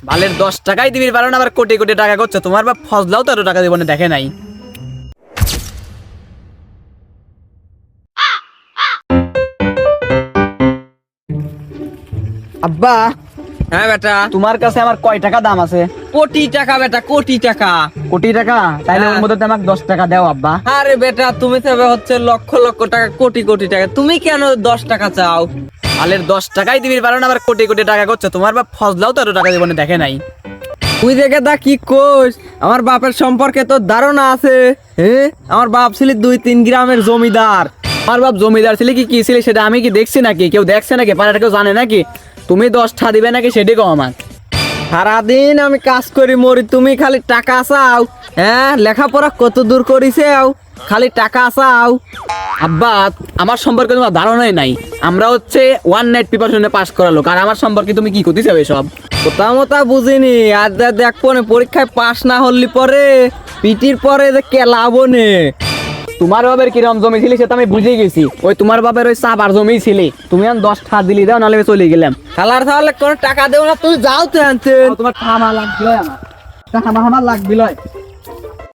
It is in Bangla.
বালের দশ টাকাই দিবি পারো না আবার কোটি কোটি টাকা করছ। তোমার বা ফজলাও তো টাকা জীবনে দেখে নাই। আব্বা হ্যাঁ বেটা। তোমার কাছে আমার কয় টাকা দাম আছে? কোটি টাকা বেটা কোটি টাকা। কোটি টাকা? তাইলে ওর হ্যাঁ। মধ্যে তো আমাকে দশ টাকা দাও আব্বা। আরে বেটা তুমি তো হচ্ছে লক্ষ লক্ষ টাকা কোটি কোটি টাকা। তুমি কেন দশ টাকা চাও? বালের দশ টাকাই দিবি পারো না আবার কোটি কোটি টাকা করছ। তোমার বাপ ফজলাও তো এত টাকা জীবনে দেখে নাই। তুই দেখে দা কি কোষ আমার বাপের সম্পর্কে তো ধারণা আছে? হ্যাঁ আমার বাপ ছিল দুই তিন গ্রামের জমিদার। আমার বাপ জমিদার ছিল কি কি ছিল সেটা আমি কি দেখছি নাকি? কেউ দেখছে নাকি? পাড়াটা কেউ জানে নাকি? তুমি দশটা দিবে নাকি সেটি কম আমার সারাদিন আমি কাজ করি মরি। তুমি খালি টাকা চাও হ্যাঁ? লেখাপড়া কত দূর করিছেও খালি টাকা চাও। আব্বা আমার সম্পর্কে তোমার ধারণাই নাই। আমরা হচ্ছে ওয়ান নাইট প্রিপারেশনে পাস করালো আর আমার সম্পর্কে তুমি কি করতে চাবে সব কোথা মোতা বুঝিনি। আর যা দেখব না পরীক্ষায় পাশ না হলি পরে পিটির পরে যে কে লাভ নে। তোমার বাবার কিরম জমি ছিল সেটা আমি বুঝে গেছি। ওই তোমার বাবার ওই চাপ আর জমি ছিল। তুমি আমি দশ ঠার দিলি দাও নাহলে আমি চলে গেলাম। খালার তাহলে কোনো টাকা দেবো না তুমি যাও তো আনতে তোমার থামা লাগবে আমার। টাকা আমার লাগবে